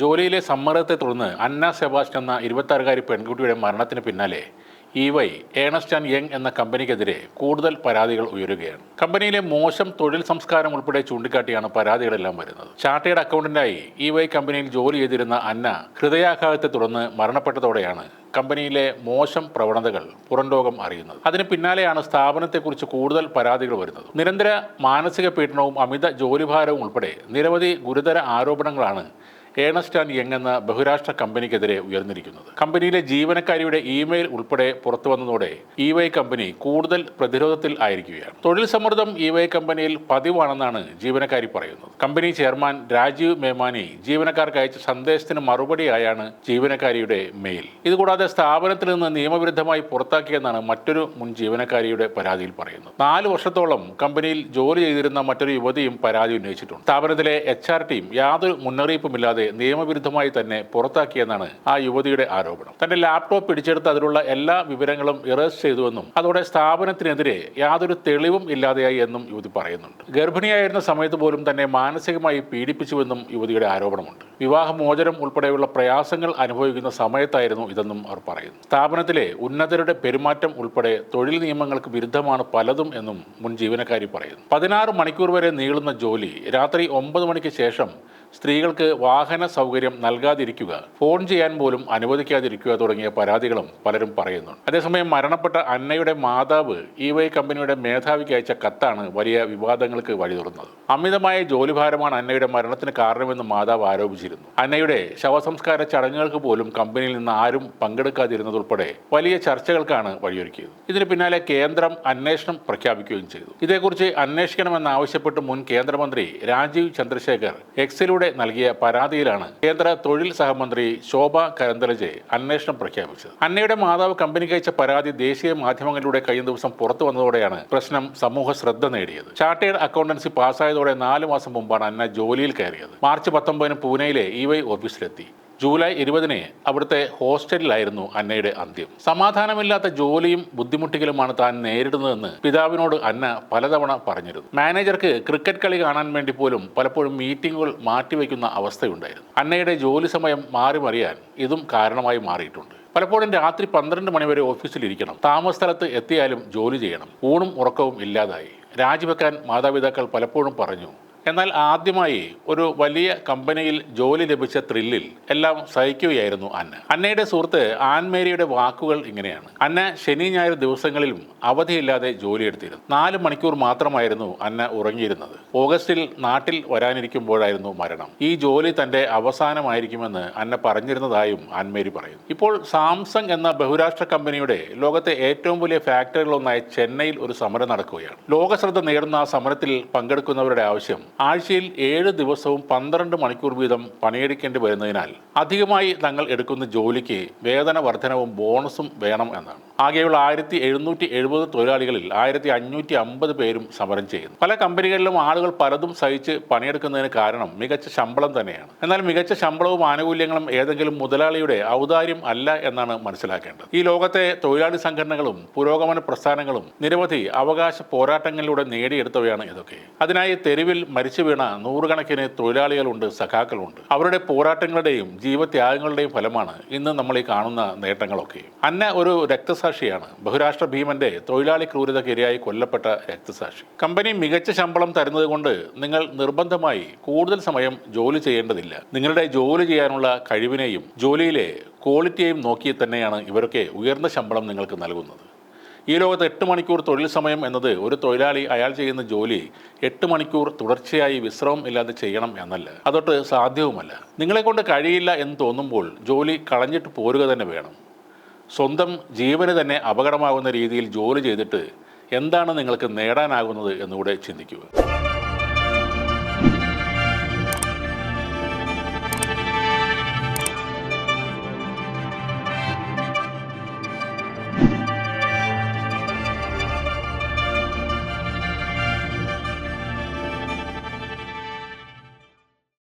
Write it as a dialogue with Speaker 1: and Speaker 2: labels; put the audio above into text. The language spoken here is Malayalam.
Speaker 1: ജോലിയിലെ സമ്മർദ്ദത്തെ തുടർന്ന് അന്ന സെബാസ്റ്റ്യൻ എന്ന ഇരുപത്താറുകാരി പെൺകുട്ടിയുടെ മരണത്തിന് പിന്നാലെ E Y Ernst and Young എന്ന കമ്പനിക്കെതിരെ കൂടുതൽ പരാതികൾ ഉയരുകയാണ്. കമ്പനിയിലെ മോശം തൊഴിൽ സംസ്കാരം ഉൾപ്പെടെ ചൂണ്ടിക്കാട്ടിയാണ് പരാതികളെല്ലാം വരുന്നത്. ചാർട്ടേഡ് അക്കൗണ്ടന്റായി ഇ വൈ കമ്പനിയിൽ ജോലി ചെയ്തിരുന്ന അന്ന ഹൃദയാഘാതത്തെ തുടർന്ന് മരണപ്പെട്ടതോടെയാണ് കമ്പനിയിലെ മോശം പ്രവണതകൾ പുറംലോകം അറിയുന്നത്. അതിന് പിന്നാലെയാണ് സ്ഥാപനത്തെക്കുറിച്ച് കൂടുതൽ പരാതികൾ വരുന്നത്. നിരന്തര മാനസിക പീഡനവും അമിത ജോലിഭാരവും ഉൾപ്പെടെ നിരവധി ഗുരുതര ആരോപണങ്ങളാണ് ഏണസ്റ്റ് ആൻഡ് യങ് എന്ന ബഹുരാഷ്ട്ര കമ്പനിക്കെതിരെ ഉയർന്നിരിക്കുന്നത്. കമ്പനിയിലെ ജീവനക്കാരിയുടെ ഇമെയിൽ ഉൾപ്പെടെ പുറത്തു വന്നതോടെ ഇ വൈ കമ്പനി കൂടുതൽ പ്രതിരോധത്തിൽ ആയിരിക്കുകയാണ്. തൊഴിൽ സമ്മർദ്ദം ഇ വൈ കമ്പനിയിൽ പതിവാണെന്നാണ് ജീവനക്കാരി പറയുന്നത്. കമ്പനി ചെയർമാൻ രാജീവ് മേമാനി ജീവനക്കാർക്ക് അയച്ച സന്ദേശത്തിന് മറുപടിയായാണ് ജീവനക്കാരിയുടെ മെയിൽ. ഇതുകൂടാതെ സ്ഥാപനത്തിൽ നിന്ന് നിയമവിരുദ്ധമായി പുറത്താക്കിയെന്നാണ് മറ്റൊരു മുൻ ജീവനക്കാരിയുടെ പരാതിയിൽ പറയുന്നത്. നാല് വർഷത്തോളം കമ്പനിയിൽ ജോലി ചെയ്തിരുന്ന മറ്റൊരു യുവതിയും പരാതി ഉന്നയിച്ചിട്ടുണ്ട്. സ്ഥാപനത്തിലെ എച്ച് ആർ ടീം യാതൊരു മുന്നറിയിപ്പുമില്ലാതെ നിയമവിരുദ്ധമായി തന്നെ പുറത്താക്കിയെന്നാണ് ആ യുവതിയുടെ ആരോപണം. തന്റെ ലാപ്ടോപ്പ് പിടിച്ചെടുത്ത് അതിലുള്ള എല്ലാ വിവരങ്ങളും ഇറേസ് ചെയ്തുവെന്നും അതോടെ സ്ഥാപനത്തിനെതിരെ യാതൊരു തെളിവും ഇല്ലാതെയായി എന്നും യുവതി പറയുന്നുണ്ട്. ഗർഭിണിയായിരുന്ന സമയത്ത് പോലും തന്നെ മാനസികമായി പീഡിപ്പിച്ചുവെന്നും യുവതിയുടെ ആരോപണമുണ്ട്. വിവാഹമോചനം ഉൾപ്പെടെയുള്ള പ്രയാസങ്ങൾ അനുഭവിക്കുന്ന സമയത്തായിരുന്നു ഇതെന്നും അവർ പറയുന്നു. സ്ഥാപനത്തിലെ ഉന്നതരുടെ പെരുമാറ്റം ഉൾപ്പെടെ തൊഴിൽ നിയമങ്ങൾക്ക് വിരുദ്ധമാണ് പലതും എന്നും മുൻ ജീവനക്കാരി പറയുന്നു. പതിനാറ് മണിക്കൂർ വരെ നീളുന്ന ജോലി രാത്രി ഒമ്പത് മണിക്ക് ശേഷം സ്ത്രീകൾക്ക് വാഹന സൗകര്യം നൽകാതിരിക്കുക ഫോൺ ചെയ്യാൻ പോലും അനുവദിക്കാതിരിക്കുക തുടങ്ങിയ പരാതികളും പലരും പറയുന്നുണ്ട്. അതേസമയം മരണപ്പെട്ട അന്നയുടെ മാതാവ് ഇ വൈ കമ്പനിയുടെ മേധാവിക്ക് അയച്ച കത്താണ് വലിയ വിവാദങ്ങൾക്ക് വഴി തുറന്നത് അമിതമായ ജോലിഭാരമാണ് അന്നയുടെ മരണത്തിന് കാരണമെന്ന് മാതാവ് ആരോപിച്ചിരുന്നു. അന്നയുടെ ശവസംസ്കാര ചടങ്ങുകൾക്ക് പോലും കമ്പനിയിൽ നിന്ന് ആരും പങ്കെടുക്കാതിരുന്നതുൾപ്പെടെ വലിയ ചർച്ചകൾക്കാണ് വഴിയൊരുക്കിയത്. ഇതിന് പിന്നാലെ കേന്ദ്രം അന്വേഷണം പ്രഖ്യാപിക്കുകയും ചെയ്തു. ഇതേക്കുറിച്ച് അന്വേഷിക്കണമെന്നാവശ്യപ്പെട്ട് മുൻ കേന്ദ്രമന്ത്രി രാജീവ് ചന്ദ്രശേഖർ എക്സിലൂടെ നൽകിയ പരാതിയിലാണ് കേന്ദ്ര തൊഴിൽ സഹമന്ത്രി ശോഭ കരന്തലജെ അന്വേഷണം പ്രഖ്യാപിച്ചത്. അന്നയുടെ മാതാവ് കമ്പനിക്ക് അയച്ച പരാതി ദേശീയ മാധ്യമങ്ങളിലൂടെ കഴിഞ്ഞ ദിവസം പുറത്തു വന്നതോടെയാണ് പ്രശ്നം സമൂഹ ശ്രദ്ധ നേടിയത്. ചാർട്ടേഡ് അക്കൗണ്ടൻസി പാസ്സായതോടെ നാലു മാസം മുമ്പാണ് അന്ന ജോലിയിൽ കയറിയത്. മാർച്ച് പത്തൊമ്പതിന് പൂനെയിലെ ഇ വൈ ഓഫീസിലെത്തി. ജൂലൈ ഇരുപതിന് അവിടുത്തെ ഹോസ്റ്റലിലായിരുന്നു അന്നയുടെ അന്ത്യം. സമാധാനമില്ലാത്ത ജോലിയും ബുദ്ധിമുട്ടിക്കലുമാണ് താൻ നേരിടുന്നതെന്ന് പിതാവിനോട് അന്ന പലതവണ പറഞ്ഞിരുന്നു. മാനേജർക്ക് ക്രിക്കറ്റ് കളി കാണാൻ വേണ്ടി പോലും പലപ്പോഴും മീറ്റിംഗുകൾ മാറ്റിവെക്കുന്ന അവസ്ഥയുണ്ടായിരുന്നു. അന്നയുടെ ജോലി സമയം മാറി മറിയാൻ ഇതും കാരണമായി മാറിയിട്ടുണ്ട്. പലപ്പോഴും രാത്രി പന്ത്രണ്ട് മണിവരെ ഓഫീസിലിരിക്കണം താമസസ്ഥലത്ത് എത്തിയാലും ജോലി ചെയ്യണം. ഊണും ഉറക്കവും ഇല്ലാതായി. രാജിവെക്കാൻ മാതാപിതാക്കൾ പലപ്പോഴും പറഞ്ഞു എന്നാൽ ആദ്യമായി ഒരു വലിയ കമ്പനിയിൽ ജോലി ലഭിച്ച ത്രില്ലിൽ എല്ലാം സഹിക്കുകയായിരുന്നു അന്ന. അന്നയുടെ സുഹൃത്ത് ആൻമേരിയുടെ വാക്കുകൾ ഇങ്ങനെയാണ്. അന്ന ശനി ഞായർ ദിവസങ്ങളിലും അവധിയില്ലാതെ ജോലിയെടുത്തിരുന്നു നാല് മണിക്കൂർ മാത്രമായിരുന്നു അന്ന ഉറങ്ങിയിരുന്നത്. ഓഗസ്റ്റിൽ നാട്ടിൽ വരാനിരിക്കുമ്പോഴായിരുന്നു മരണം. ഈ ജോലി തന്റെ അവസാനമായിരിക്കുമെന്ന് അന്ന പറഞ്ഞിരുന്നതായും ആൻമേരി പറയുന്നു. ഇപ്പോൾ സാംസങ് എന്ന ബഹുരാഷ്ട്ര കമ്പനിയുടെ ലോകത്തെ ഏറ്റവും വലിയ ഫാക്ടറികളൊന്നായ ചെന്നൈയിൽ ഒരു സമരം നടക്കുകയാണ്. ലോകശ്രദ്ധ നേടുന്ന ആ സമരത്തിൽ പങ്കെടുക്കുന്നവരുടെ ആവശ്യം ആഴ്ചയിൽ ഏഴ് ദിവസവും പന്ത്രണ്ട് മണിക്കൂർ വീതം പണിയെടുക്കേണ്ടി വരുന്നതിനാൽ അധികമായി തങ്ങൾ എടുക്കുന്ന ജോലിക്ക് വേതന വർധനവും ബോണസും വേണം എന്നാണ്. ആകെയുള്ള ആയിരത്തി എഴുന്നൂറ്റി എഴുപത് തൊഴിലാളികളിൽ ആയിരത്തി അഞ്ഞൂറ്റി അമ്പത് പേരും സമരം ചെയ്യുന്നു. പല കമ്പനികളിലും ആളുകൾ പലതും സഹിച്ച് പണിയെടുക്കുന്നതിന് കാരണം മികച്ച ശമ്പളം തന്നെയാണ്. എന്നാൽ മികച്ച ശമ്പളവും ആനുകൂല്യങ്ങളും ഏതെങ്കിലും മുതലാളിയുടെ ഔദാര്യം അല്ല എന്നാണ് മനസ്സിലാക്കേണ്ടത്. ഈ ലോകത്തെ തൊഴിലാളി സംഘടനകളും പുരോഗമന പ്രസ്ഥാനങ്ങളും നിരവധി അവകാശ പോരാട്ടങ്ങളിലൂടെ നേടിയെടുത്തവയാണ് ഇതൊക്കെ. അതിനായി തെരുവിൽ മരിച്ചു വീണ നൂറുകണക്കിന് തൊഴിലാളികളുണ്ട് സഖാക്കളുണ്ട്. അവരുടെ പോരാട്ടങ്ങളുടെയും ജീവത്യാഗങ്ങളുടെയും ഫലമാണ് ഇന്ന് നമ്മൾ ഈ കാണുന്ന നേട്ടങ്ങളൊക്കെ. അന്ന ഒരു രക്തസാക്ഷിയാണ് ബഹുരാഷ്ട്ര ഭീമന്റെ തൊഴിലാളി ക്രൂരതയ്ക്ക് കൊല്ലപ്പെട്ട രക്തസാക്ഷി. കമ്പനി മികച്ച ശമ്പളം തരുന്നത് കൊണ്ട് നിങ്ങൾ നിർബന്ധമായി കൂടുതൽ സമയം ജോലി ചെയ്യേണ്ടതില്ല. നിങ്ങളുടെ ജോലി ചെയ്യാനുള്ള കഴിവിനെയും ജോലിയിലെ ക്വാളിറ്റിയെയും നോക്കി തന്നെയാണ് ഇവരൊക്കെ ഉയർന്ന ശമ്പളം നിങ്ങൾക്ക് നൽകുന്നത്. ഈ ലോകത്ത് എട്ട് മണിക്കൂർ തൊഴിൽ സമയം എന്നത് ഒരു തൊഴിലാളി അയാൾ ചെയ്യുന്ന ജോലി എട്ട് മണിക്കൂർ തുടർച്ചയായി വിശ്രമം ഇല്ലാതെ ചെയ്യണം എന്നല്ല. അതൊട്ട് സാധ്യവുമല്ല. നിങ്ങളെക്കൊണ്ട് കഴിയില്ല എന്ന് തോന്നുമ്പോൾ ജോലി കളഞ്ഞിട്ട് പോരുക തന്നെ വേണം. സ്വന്തം ജീവന് തന്നെ അപകടമാകുന്ന രീതിയിൽ ജോലി ചെയ്തിട്ട് എന്താണ് നിങ്ങൾക്ക് നേടാനാകുന്നത് എന്നുകൂടെ ചിന്തിക്കുക.